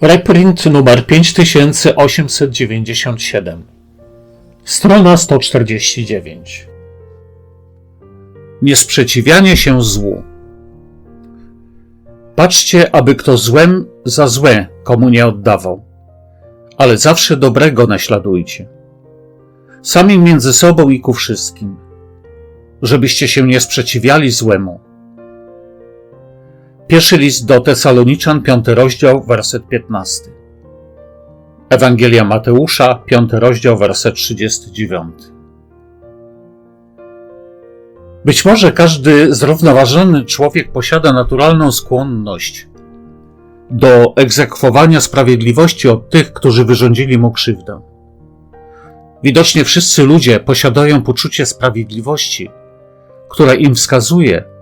Reprint numer 5897. Strona 149. Niesprzeciwianie się złu. Patrzcie, aby kto złem za złe komu nie oddawał, ale zawsze dobrego naśladujcie. Sami między sobą i ku wszystkim, żebyście się nie sprzeciwiali złemu. Pierwszy list do Tesaloniczan, piąty rozdział, werset 15. Ewangelia Mateusza, piąty rozdział, werset 39. Być może każdy zrównoważony człowiek posiada naturalną skłonność do egzekwowania sprawiedliwości od tych, którzy wyrządzili mu krzywdę. Widocznie wszyscy ludzie posiadają poczucie sprawiedliwości, które im wskazuje,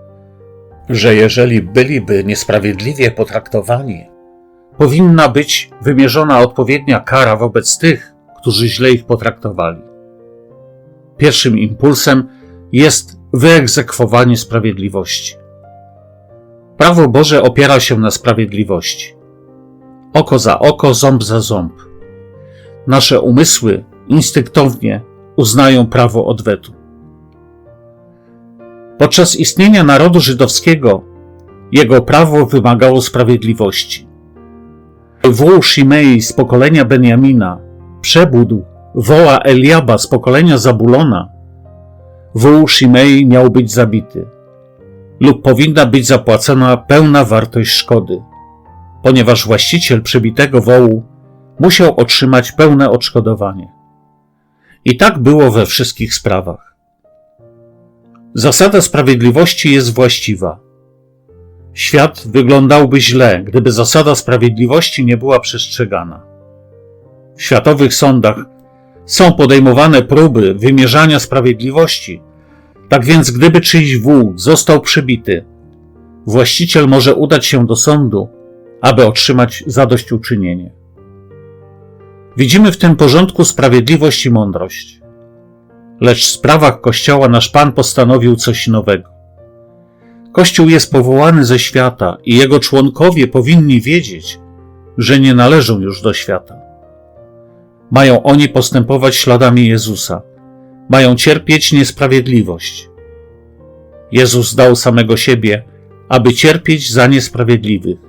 że jeżeli byliby niesprawiedliwie potraktowani, powinna być wymierzona odpowiednia kara wobec tych, którzy źle ich potraktowali. Pierwszym impulsem jest wyegzekwowanie sprawiedliwości. Prawo Boże opiera się na sprawiedliwości. Oko za oko, ząb za ząb. Nasze umysły instynktownie uznają prawo odwetu. Podczas istnienia narodu żydowskiego jego prawo wymagało sprawiedliwości. Wół Shimei z pokolenia Benjamina przebudł woła Eliaba z pokolenia Zabulona, wół Shimei miał być zabity lub powinna być zapłacona pełna wartość szkody, ponieważ właściciel przebitego wołu musiał otrzymać pełne odszkodowanie. I tak było we wszystkich sprawach. Zasada sprawiedliwości jest właściwa. Świat wyglądałby źle, gdyby zasada sprawiedliwości nie była przestrzegana. W światowych sądach są podejmowane próby wymierzania sprawiedliwości, tak więc gdyby czyjś wół został przybity, właściciel może udać się do sądu, aby otrzymać zadośćuczynienie. Widzimy w tym porządku sprawiedliwość i mądrość. Lecz w sprawach Kościoła nasz Pan postanowił coś nowego. Kościół jest powołany ze świata i jego członkowie powinni wiedzieć, że nie należą już do świata. Mają oni postępować śladami Jezusa, mają cierpieć niesprawiedliwość. Jezus dał samego siebie, aby cierpieć za niesprawiedliwych.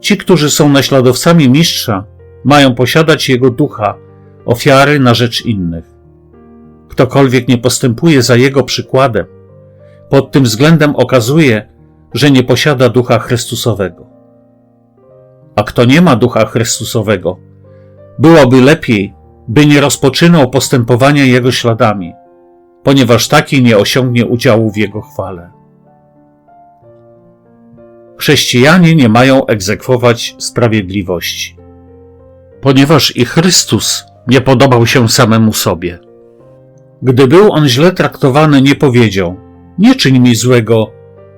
Ci, którzy są naśladowcami Mistrza, mają posiadać Jego ducha, ofiary na rzecz innych. Ktokolwiek nie postępuje za Jego przykładem, pod tym względem okazuje, że nie posiada ducha Chrystusowego. A kto nie ma ducha Chrystusowego, byłoby lepiej, by nie rozpoczynał postępowania Jego śladami, ponieważ taki nie osiągnie udziału w Jego chwale. Chrześcijanie nie mają egzekwować sprawiedliwości, ponieważ i Chrystus nie podobał się samemu sobie. Gdy był on źle traktowany, nie powiedział: Nie czyń mi złego,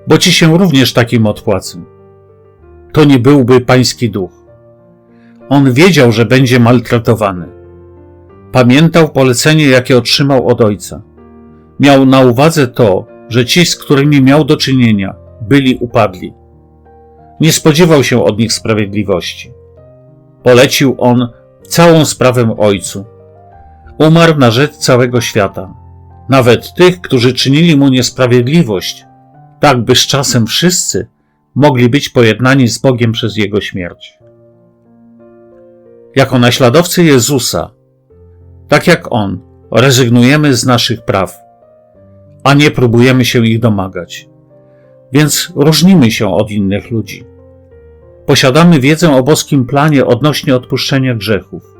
bo ci się również takim odpłacę. To nie byłby pański duch. On wiedział, że będzie maltretowany. Pamiętał polecenie, jakie otrzymał od ojca. Miał na uwadze to, że ci, z którymi miał do czynienia, byli upadli. Nie spodziewał się od nich sprawiedliwości. Polecił on całą sprawę ojcu. Umarł na rzecz całego świata, nawet tych, którzy czynili mu niesprawiedliwość, tak by z czasem wszyscy mogli być pojednani z Bogiem przez jego śmierć. Jako naśladowcy Jezusa, tak jak On, rezygnujemy z naszych praw, a nie próbujemy się ich domagać. Więc różnimy się od innych ludzi. Posiadamy wiedzę o boskim planie odnośnie odpuszczenia grzechów.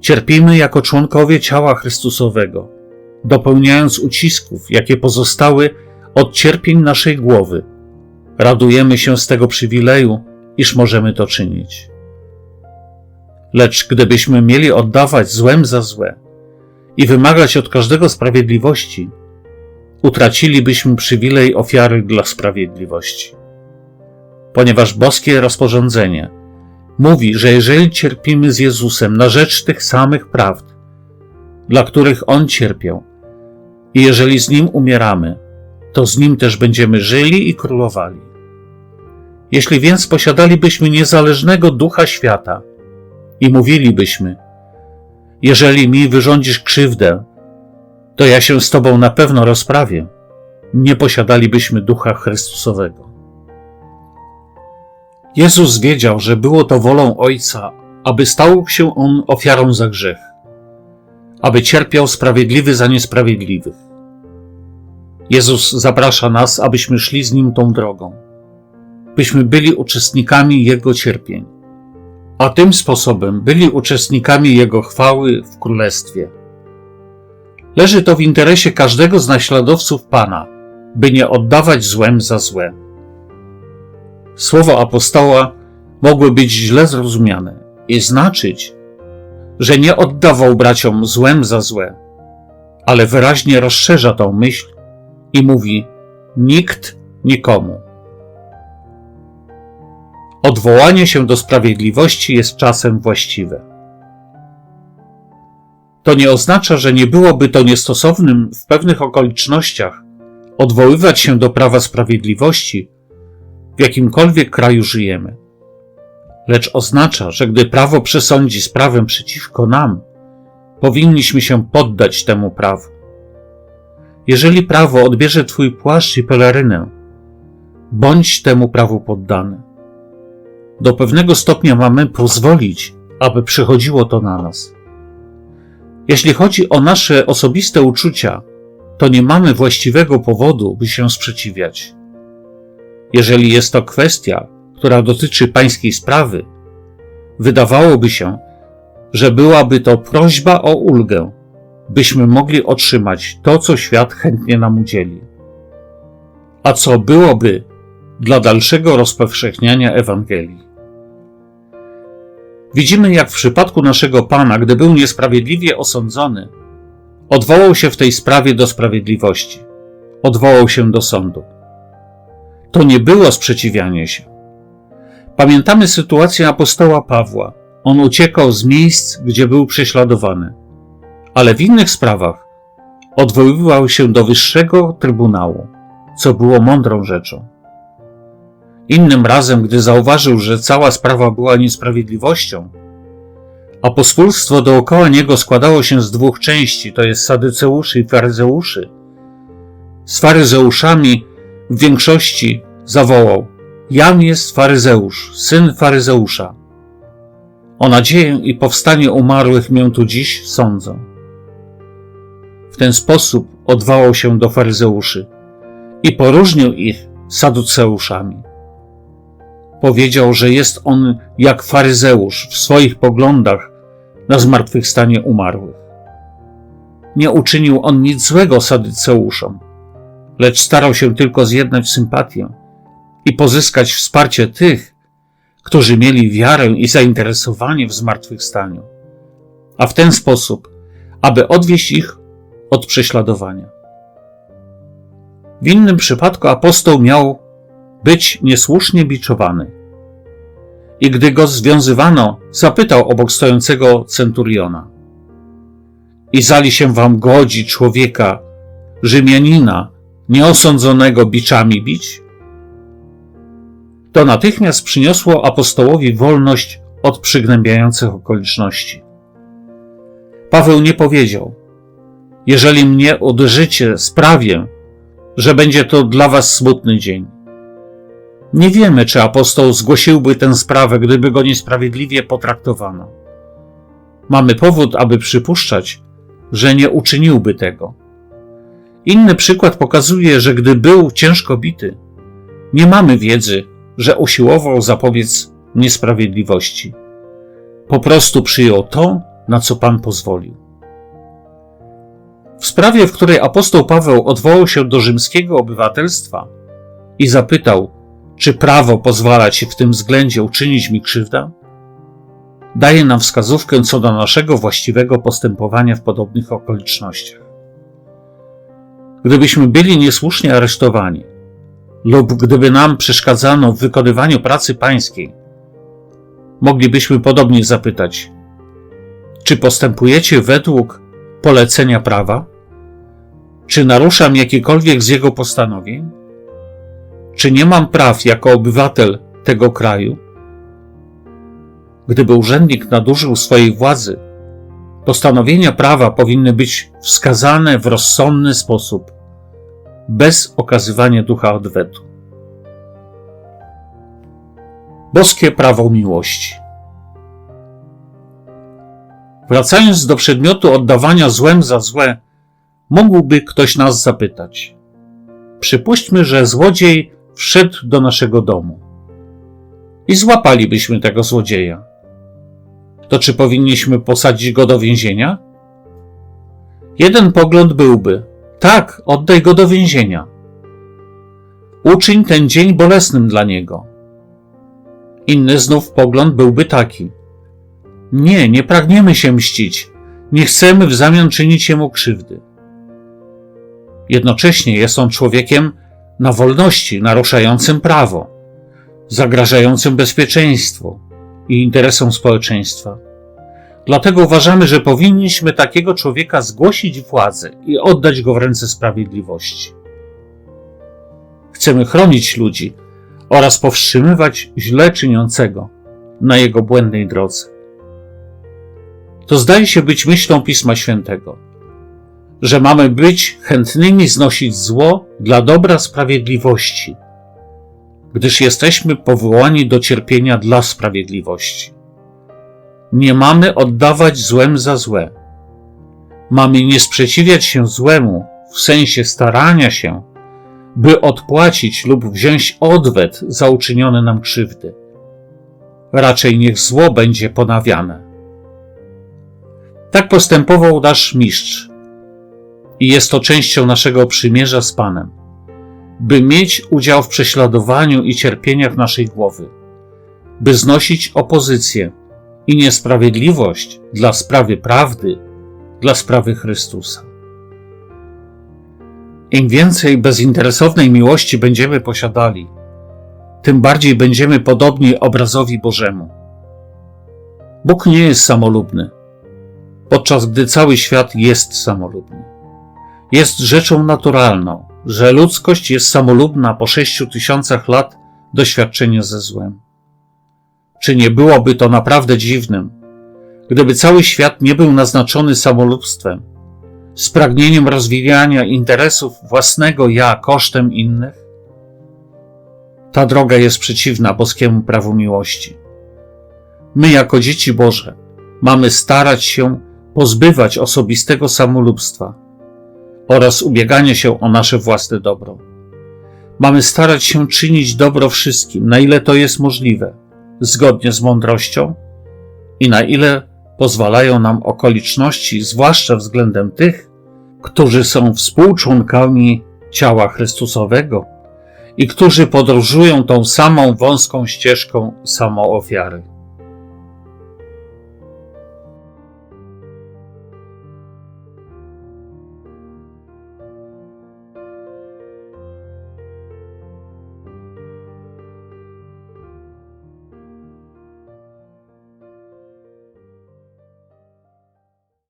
Cierpimy jako członkowie ciała Chrystusowego, dopełniając ucisków, jakie pozostały od cierpień naszej głowy. Radujemy się z tego przywileju, iż możemy to czynić. Lecz gdybyśmy mieli oddawać złem za złe i wymagać od każdego sprawiedliwości, utracilibyśmy przywilej ofiary dla sprawiedliwości. Ponieważ boskie rozporządzenie mówi, że jeżeli cierpimy z Jezusem na rzecz tych samych prawd, dla których On cierpiał, i jeżeli z Nim umieramy, to z Nim też będziemy żyli i królowali. Jeśli więc posiadalibyśmy niezależnego ducha świata i mówilibyśmy, jeżeli mi wyrządzisz krzywdę, to ja się z Tobą na pewno rozprawię, nie posiadalibyśmy ducha Chrystusowego. Jezus wiedział, że było to wolą Ojca, aby stał się On ofiarą za grzech, aby cierpiał sprawiedliwy za niesprawiedliwych. Jezus zaprasza nas, abyśmy szli z Nim tą drogą, byśmy byli uczestnikami Jego cierpień, a tym sposobem byli uczestnikami Jego chwały w Królestwie. Leży to w interesie każdego z naśladowców Pana, by nie oddawać złem za złe. Słowa apostoła mogły być źle zrozumiane i znaczyć, że nie oddawał braciom złem za złe, ale wyraźnie rozszerza tą myśl i mówi: nikt nikomu. Odwołanie się do sprawiedliwości jest czasem właściwe. To nie oznacza, że nie byłoby to niestosownym w pewnych okolicznościach odwoływać się do prawa sprawiedliwości, w jakimkolwiek kraju żyjemy. Lecz oznacza, że gdy prawo przesądzi z prawem przeciwko nam, powinniśmy się poddać temu prawu. Jeżeli prawo odbierze Twój płaszcz i pelerynę, bądź temu prawu poddany. Do pewnego stopnia mamy pozwolić, aby przychodziło to na nas. Jeśli chodzi o nasze osobiste uczucia, to nie mamy właściwego powodu, by się sprzeciwiać. Jeżeli jest to kwestia, która dotyczy pańskiej sprawy, wydawałoby się, że byłaby to prośba o ulgę, byśmy mogli otrzymać to, co świat chętnie nam udzieli. A co byłoby dla dalszego rozpowszechniania Ewangelii? Widzimy, jak w przypadku naszego Pana, gdy był niesprawiedliwie osądzony, odwołał się w tej sprawie do sprawiedliwości, odwołał się do sądu. To nie było sprzeciwianie się. Pamiętamy sytuację apostoła Pawła. On uciekał z miejsc, gdzie był prześladowany, ale w innych sprawach odwoływał się do wyższego trybunału, co było mądrą rzeczą. Innym razem, gdy zauważył, że cała sprawa była niesprawiedliwością, a pospólstwo dookoła niego składało się z dwóch części, to jest sadyceuszy i faryzeuszy, z faryzeuszami w większości zawołał: Jam jest faryzeusz, syn faryzeusza. O nadzieję i powstanie umarłych mię tu dziś sądzą. W ten sposób odwołał się do faryzeuszy i poróżnił ich saduceuszami. Powiedział, że jest on jak faryzeusz w swoich poglądach na zmartwychwstanie umarłych. Nie uczynił on nic złego sadyceuszom, lecz starał się tylko zjednać sympatię i pozyskać wsparcie tych, którzy mieli wiarę i zainteresowanie w zmartwychwstaniu, a w ten sposób, aby odwieść ich od prześladowania. W innym przypadku apostoł miał być niesłusznie biczowany. I gdy go związywano, zapytał obok stojącego centuriona: I zali się wam godzi człowieka, Rzymianina, nieosądzonego biczami bić? To natychmiast przyniosło apostołowi wolność od przygnębiających okoliczności. Paweł nie powiedział: Jeżeli mnie uderzycie, sprawię, że będzie to dla was smutny dzień. Nie wiemy, czy apostoł zgłosiłby tę sprawę, gdyby go niesprawiedliwie potraktowano. Mamy powód, aby przypuszczać, że nie uczyniłby tego. Inny przykład pokazuje, że gdy był ciężko bity, nie mamy wiedzy, że usiłował zapobiec niesprawiedliwości. Po prostu przyjął to, na co Pan pozwolił. W sprawie, w której apostoł Paweł odwołał się do rzymskiego obywatelstwa i zapytał, czy prawo pozwala ci w tym względzie uczynić mi krzywdę? Daje nam wskazówkę co do naszego właściwego postępowania w podobnych okolicznościach. Gdybyśmy byli niesłusznie aresztowani, lub gdyby nam przeszkadzano w wykonywaniu pracy pańskiej, moglibyśmy podobnie zapytać: Czy postępujecie według polecenia prawa? Czy naruszam jakiekolwiek z jego postanowień? Czy nie mam praw jako obywatel tego kraju? Gdyby urzędnik nadużył swojej władzy, postanowienia prawa powinny być wskazane w rozsądny sposób, bez okazywania ducha odwetu. Boskie prawo miłości. Wracając do przedmiotu oddawania złem za złe, mógłby ktoś nas zapytać. Przypuśćmy, że złodziej wszedł do naszego domu i złapalibyśmy tego złodzieja. To czy powinniśmy posadzić go do więzienia? Jeden pogląd byłby: tak, oddaj go do więzienia. Uczyń ten dzień bolesnym dla niego. Inny znów pogląd byłby taki: nie, nie pragniemy się mścić, nie chcemy w zamian czynić jemu krzywdy. Jednocześnie jest on człowiekiem na wolności, naruszającym prawo, zagrażającym bezpieczeństwu i interesom społeczeństwa. Dlatego uważamy, że powinniśmy takiego człowieka zgłosić władzę i oddać go w ręce sprawiedliwości. Chcemy chronić ludzi oraz powstrzymywać źle czyniącego na jego błędnej drodze. To zdaje się być myślą Pisma Świętego, że mamy być chętnymi znosić zło dla dobra sprawiedliwości, gdyż jesteśmy powołani do cierpienia dla sprawiedliwości. Nie mamy oddawać złem za złe. Mamy nie sprzeciwiać się złemu w sensie starania się, by odpłacić lub wziąć odwet za uczynione nam krzywdy. Raczej niech zło będzie ponawiane. Tak postępował nasz mistrz. I jest to częścią naszego przymierza z Panem, by mieć udział w prześladowaniu i cierpieniach naszej głowy, by znosić opozycję i niesprawiedliwość dla sprawy prawdy, dla sprawy Chrystusa. Im więcej bezinteresownej miłości będziemy posiadali, tym bardziej będziemy podobni obrazowi Bożemu. Bóg nie jest samolubny, podczas gdy cały świat jest samolubny. Jest rzeczą naturalną, że ludzkość jest samolubna po sześciu tysiącach lat doświadczenia ze złem. Czy nie byłoby to naprawdę dziwnym, gdyby cały świat nie był naznaczony samolubstwem, z pragnieniem rozwijania interesów własnego ja kosztem innych? Ta droga jest przeciwna boskiemu prawu miłości. My, jako dzieci Boże, mamy starać się pozbywać osobistego samolubstwa oraz ubiegania się o nasze własne dobro. Mamy starać się czynić dobro wszystkim, na ile to jest możliwe, zgodnie z mądrością i na ile pozwalają nam okoliczności, zwłaszcza względem tych, którzy są współczłonkami ciała Chrystusowego i którzy podróżują tą samą wąską ścieżką samoofiary.